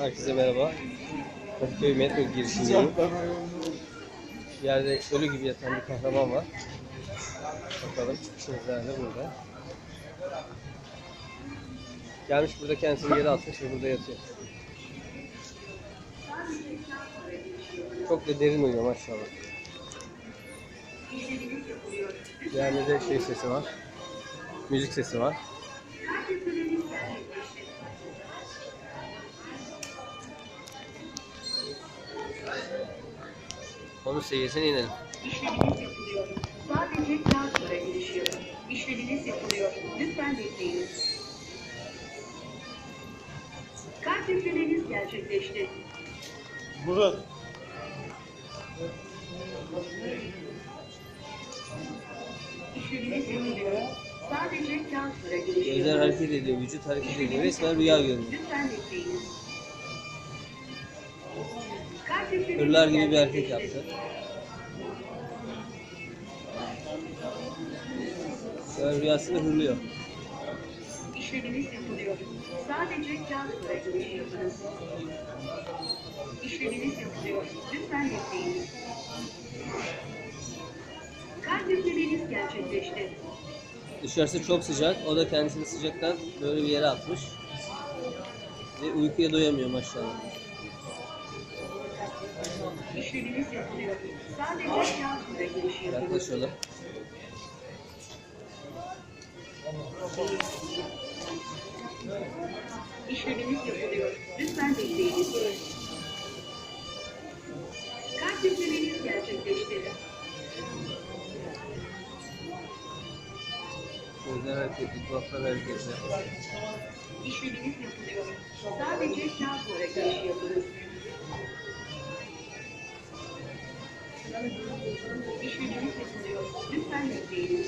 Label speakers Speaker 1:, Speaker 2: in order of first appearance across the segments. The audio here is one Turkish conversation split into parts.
Speaker 1: Herkese merhaba. Kadıköy metro girişindeyim. Yerde ölü gibi yatan bir kahraman var. Bakalım çıkışımız nerede burada. Gelmiş burada kendisini yere atmış ve burada yatıyor. Çok da derin uyuyor maşallah. Yerde de şey sesi var. Müzik sesi var. Onun seviyesine inelim.
Speaker 2: İşleminiz yapılıyor. Sadece kağıt para girişiyor. İşleminiz yapılıyor. Lütfen bekleyiniz. Kart yüklemeniz gerçekleşti.
Speaker 3: Murat.
Speaker 2: İşleminiz yapılıyor. Sadece kağıt para girişiyor.
Speaker 1: Gözler hareket ediyor, vücut hareket ediyor. Resmen rüya görünüyor.
Speaker 2: Lütfen bekleyiniz.
Speaker 1: Hırlar gibi bir
Speaker 2: gerçekleşti.
Speaker 1: yaptı. An rüyasında hırlıyor.
Speaker 2: İşleminiz yapılıyor. Sadece kağıt girişi yapınız. İşleminiz yapılıyor. Lütfen bekleyiniz. Kart yüklemeniz gerçekleşti.
Speaker 1: Dışarısı çok sıcak. O da kendisini sıcaktan böyle bir yere atmış. Ve uykuya doyamıyor maşallah.
Speaker 2: İşleminiz yapılıyor. Sadece para girişi yapınız.
Speaker 1: Yaklaşalım.
Speaker 2: İşleminiz yapılıyor. Lütfen bekleyiniz. Kart yüklemeniz gerçekleşti.
Speaker 1: Gözler hareketli, kulaklar hareketli.
Speaker 2: İşleminiz yapılıyor. Sadece kağıt para girişi İşleminiz yapılıyor. Lütfen bekleyiniz.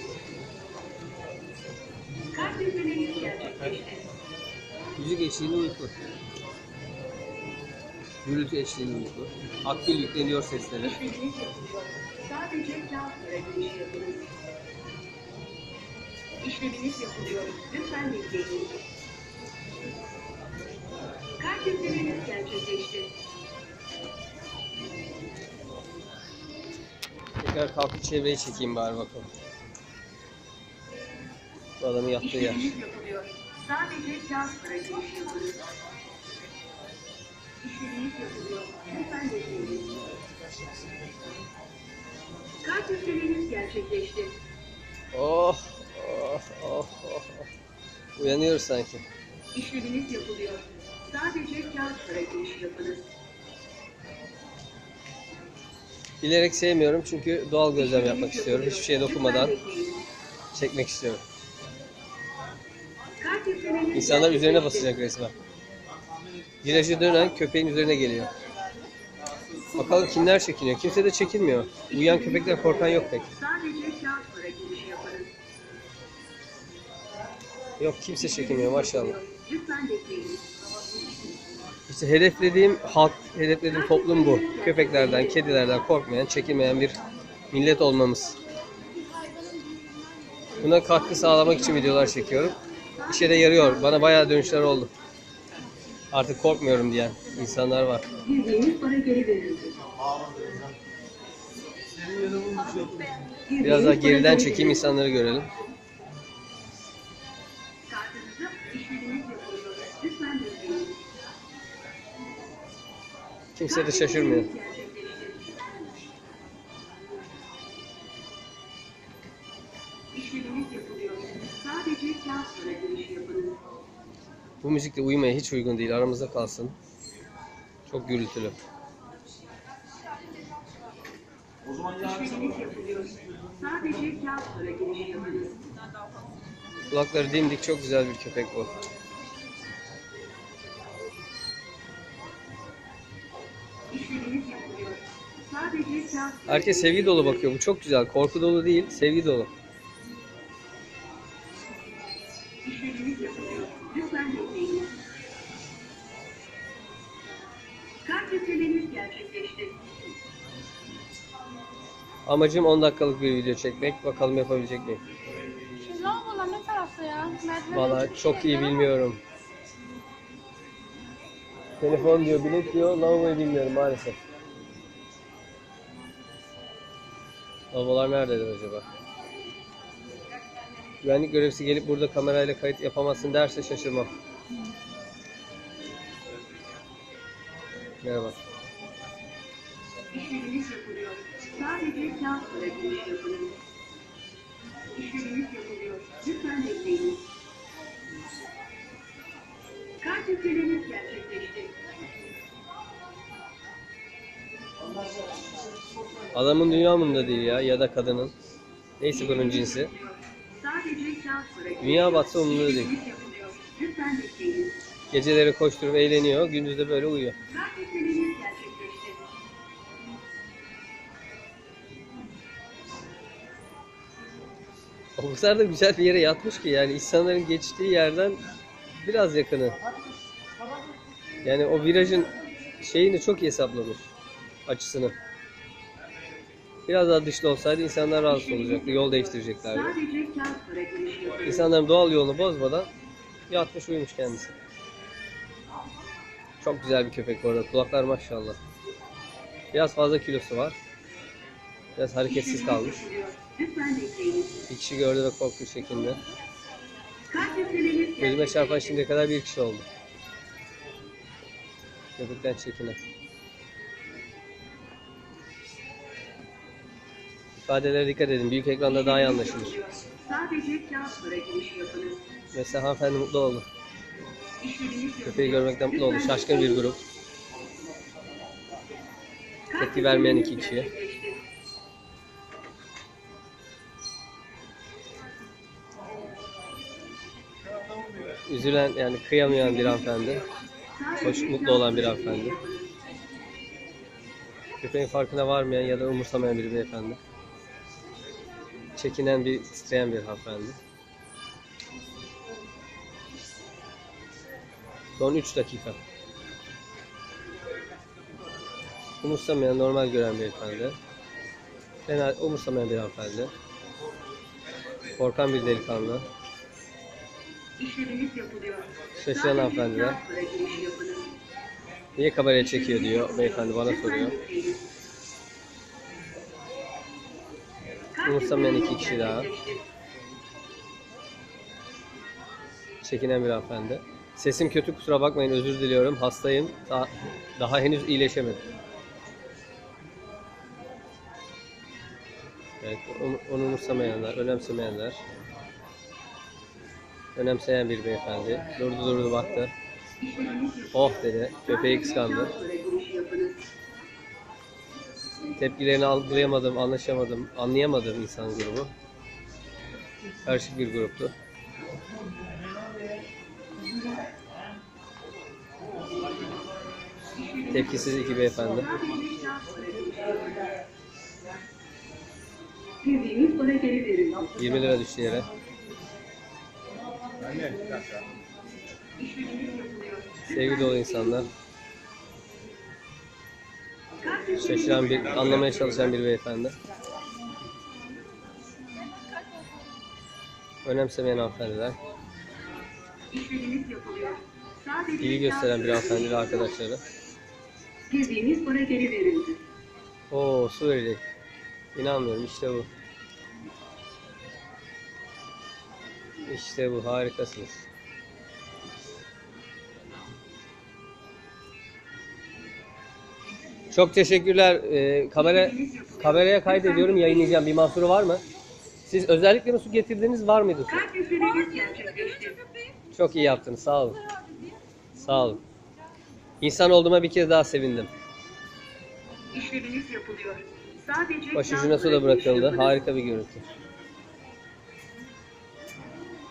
Speaker 2: Kart yüklemeniz gerçekleşti.
Speaker 1: Müzik eşliğinde uyku. Gürültü eşliğinde uyku. Akbil yükleniyor sesleri.
Speaker 2: İşleminiz yapılıyor. Sadece kağıt girişi yapınız. İşleminiz yapılıyor. Lütfen bekleyiniz. Kart yüklemeniz gerçekleşti.
Speaker 1: Tekrar kalkıp çevreyi çekeyim bari bakalım. Bu adamın yattığı yer.
Speaker 2: Sadece yapılıyor. Lütfen bekleyiniz. Kart yüklemeniz gerçekleşti.
Speaker 1: Oh, oh, oh, oh. Uyanıyor sanki.
Speaker 2: İşleminiz yapılıyor. Sadece kağıt girişi yapınız.
Speaker 1: Bilerek sevmiyorum çünkü doğal gözlem yapmak istiyorum. Hiçbir şeye dokunmadan çekmek istiyorum. İnsanlar üzerine basacak resmen. Virajı dönen köpeğin üzerine geliyor. Bakalım kimler çekiniyor. Kimse de çekinmiyor. Uyuyan köpekler korkan yok pek. Yok kimse çekinmiyor maşallah.
Speaker 2: Lütfen bekleyiniz.
Speaker 1: Hedeflediğim halk, hedeflediğim toplum bu. Köpeklerden, kedilerden korkmayan, çekinmeyen bir millet olmamız. Buna katkı sağlamak için videolar çekiyorum. İşe de yarıyor. Bana bayağı dönüşler oldu. Artık korkmuyorum diyen insanlar var. Biraz daha geriden çekeyim insanları görelim. Kimse de şaşırmıyor. Bu müzik de uyumaya hiç uygun değil. Aramızda kalsın. Çok gürültülü.
Speaker 3: O zaman.
Speaker 1: Kulakları dimdik çok güzel bir köpek bu. Herkes sevgi dolu bakıyor. Bu çok güzel. Korku dolu değil, sevgi dolu. Amacım 10 dakikalık bir video çekmek. Bakalım yapabilecek miyim?
Speaker 4: Şu lavabo ne tarafta ya? Merdiven
Speaker 1: Vallahi çok iyi bilmiyorum. Telefon diyor, bilet diyor, lavaboyu bilmiyorum maalesef. Lavabolar nerededir acaba? Güvenlik görevlisi gelip burada kamerayla kayıt yapamazsın derse şaşırmam. Merhaba.
Speaker 2: İşleminiz yapılıyor. Sadece.
Speaker 1: Adamın dünya umurunda değil ya ya da kadının. Neyse bunun cinsi. Dünya batsa umurunda değil. Geceleri koşturup eğleniyor, gündüz de böyle uyuyor. O kadar da güzel bir yere yatmış ki yani insanların geçtiği yerden biraz yakını. Yani o virajın şeyini çok iyi hesaplamış açısını. Biraz daha dışlı olsaydı insanlar rahatsız olacaktı, yol değiştireceklerdi. İnsanların doğal yolunu bozmadan yatmış uyumuş kendisi. Çok güzel bir köpek bu arada. Kulaklar maşallah. Biraz fazla kilosu var. Biraz hareketsiz kalmış. Bir kişi gördü ve korktu şeklinde. Gözüme çarpan şimdiye kadar bir kişi oldu. Köpekten çekinen. İfadelere dikkat edin. Büyük ekranda daha iyi anlaşılır.
Speaker 2: Sadece yapınız.
Speaker 1: Mesela hanımefendi mutlu oldu. Köpeği görmekten mutlu oldu. Şaşkın bir grup. Tepki vermeyen iki kişiye. Üzülen yani kıyamayan bir hanımefendi. Hoş, mutlu olan bir hanımefendi. Köpeğin farkına varmayan ya da umursamayan bir beyefendi. Çekinen bir, titreyen bir hanımefendi. Son 3 dakika. Umursamayan, normal gören bir beyefendi. Fena umursamayan bir hanımefendi. Korkan bir delikanlı. Şaşıran hanımefendiler. Niye kameraya çekiyor diyor beyefendi bana soruyor. Umursamayan iki kişi daha. Çekinen bir hanımefendi. Sesim kötü kusura bakmayın özür diliyorum. Hastayım. Daha, daha henüz iyileşemedim. Evet, onu, umursamayanlar, önemsemeyenler. Önemseyen bir beyefendi. Durdu durdu baktı. Oh dedi. Köpeği kıskandı. Tepkilerini algılayamadım, anlaşamadım, anlayamadım insan grubu. Karışık bir gruptu. Tepkisiz iki beyefendi.
Speaker 2: Girdiğiniz para geri verin.
Speaker 1: 20 lira düştü yere. Sevgi dolu insanlar. Şaşıran bir, anlamaya çalışan bir beyefendi. Önemsemeyen hanımefendiler. İlgi gösteren bir hanımefendi ve arkadaşları.
Speaker 2: Girdiğiniz para geri verildi.
Speaker 1: Oo su verecek. İnanmıyorum işte bu. İşte bu harikasınız. Çok teşekkürler. Ee, kamera kameraya kaydediyorum, yayınlayacağım. Bir mahsuru var mı? Siz özellikle mi su getirdiğiniz var mıydı? su? Çok iyi yaptınız. Sağ olun. Sağ olun. İnsan olduğuma bir kez daha sevindim.
Speaker 2: İşleminiz yapılıyor. Sadece
Speaker 1: Başucuna su da bırakıldı. Harika bir görüntü.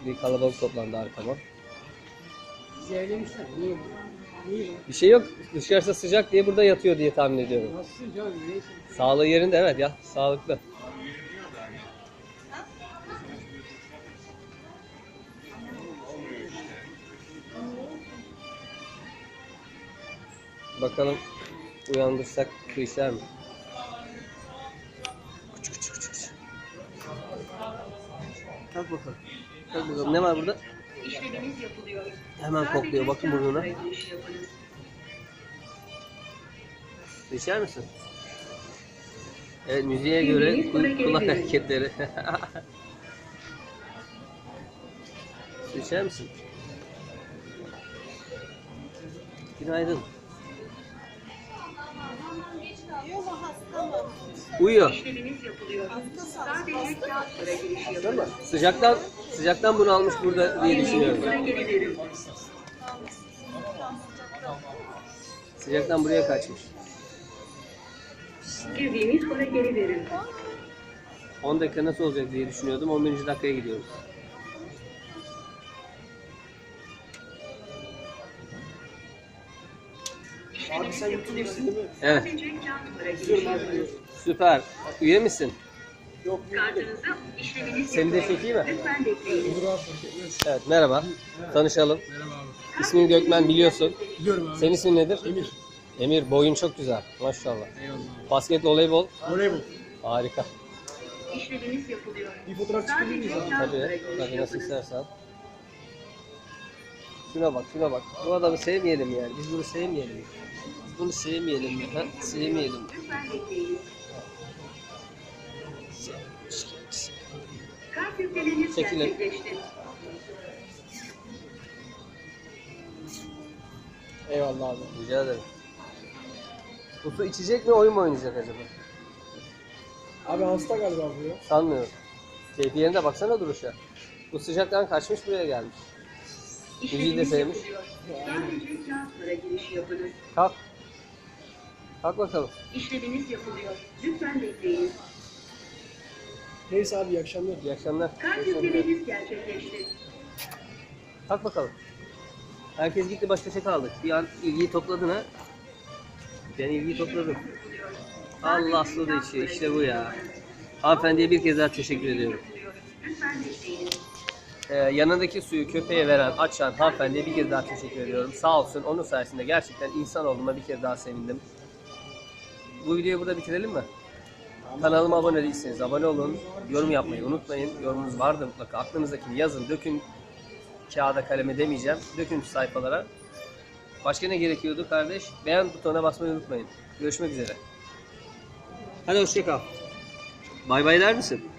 Speaker 1: Bir kalabalık toplandı arkama.
Speaker 5: Zehirlemişler. Niye?
Speaker 1: Bir şey yok. Dışarısı sıcak diye burada yatıyor diye tahmin ediyorum.
Speaker 5: Nasılsın canım? Neyse.
Speaker 1: Sağlığı yerinde evet ya. Sağlıklı. Bakalım uyandırsak su içer mi? Küçük küçük küçük. küçük. Kalk bakalım. Kalk bakalım. Ne var burada?
Speaker 2: İşlemimiz yapılıyor.
Speaker 1: Hemen
Speaker 2: Sadece
Speaker 1: kokluyor. Bakın burnuna. Su içer misin? Evet müziğe göre kulak, kulak hareketleri. Su içer misin? Günaydın. Uyuyor.
Speaker 2: Girişi yapın.
Speaker 1: Sıcaktan sıcaktan bunu almış burada diye düşünüyorum. Sıcaktan buraya kaçmış.
Speaker 2: Girdiğiniz para geri verin.
Speaker 1: 10 dakika nasıl olacak diye düşünüyordum. 11. dakikaya gidiyoruz.
Speaker 3: Abi sen YouTube'dasın değil mi?
Speaker 1: Evet. Süper. Üye misin?
Speaker 3: Yok.
Speaker 2: Kartınızı işleminiz
Speaker 1: Seni de çekeyim mi?
Speaker 2: Lütfen bekleyiniz.
Speaker 1: Evet merhaba. Tanışalım.
Speaker 5: Merhaba abi.
Speaker 1: İsmini Gökmen biliyorsun.
Speaker 5: Biliyorum abi.
Speaker 1: Senin ismin nedir?
Speaker 5: Emir.
Speaker 1: Emir boyun çok güzel. Maşallah.
Speaker 5: Eyvallah.
Speaker 1: Basket, voleybol.
Speaker 5: Voleybol.
Speaker 1: Harika.
Speaker 2: İşleminiz yapılıyor.
Speaker 3: Bir fotoğraf çıkabilir miyiz abi?
Speaker 1: Tabii. Tabii nasıl istersen. Şuna bak, şuna bak. Bu adamı sevmeyelim yani. Biz bunu sevmeyelim. Biz bunu sevmeyelim. mi? Ha? Sevmeyelim.
Speaker 2: Lütfen bekleyiniz. Kart yüklemeniz
Speaker 1: Çekilin.
Speaker 5: Eyvallah abi.
Speaker 1: Rica ederim. Bu su içecek mi, oyun mu oynayacak acaba?
Speaker 5: Abi hasta galiba bu ya.
Speaker 1: Sanmıyorum. Keyfi yerinde baksana duruşa. Bu sıcaktan kaçmış buraya gelmiş. Müziği de sevmiş.
Speaker 2: Sadece.
Speaker 1: Kalk. Kalk bakalım.
Speaker 2: İşleminiz yapılıyor. Lütfen bekleyiniz.
Speaker 5: Neyse abi iyi akşamlar.
Speaker 1: İyi akşamlar.
Speaker 2: Kart yüklemeniz gerçekleşti.
Speaker 1: Kalk bakalım. Herkes gitti baş başa kaldık. Bir an ilgiyi topladın ha. Ben ilgiyi topladım. Allah su da içiyor. İşte bu ya. Hanımefendiye bir kez daha teşekkür ediyorum. Ee, yanındaki suyu köpeğe veren, açan hanımefendiye bir kez daha teşekkür ediyorum. Sağ olsun. Onun sayesinde gerçekten insan olduğuma bir kez daha sevindim. Bu videoyu burada bitirelim mi? Kanalıma abone değilseniz abone olun. Yorum yapmayı unutmayın. Yorumunuz vardı mutlaka. Aklınızdakini yazın. Dökün kağıda kaleme demeyeceğim. Dökün sayfalara. Başka ne gerekiyordu kardeş? Beğen butonuna basmayı unutmayın. Görüşmek üzere. Hadi hoşça kal. Bay bay der misin?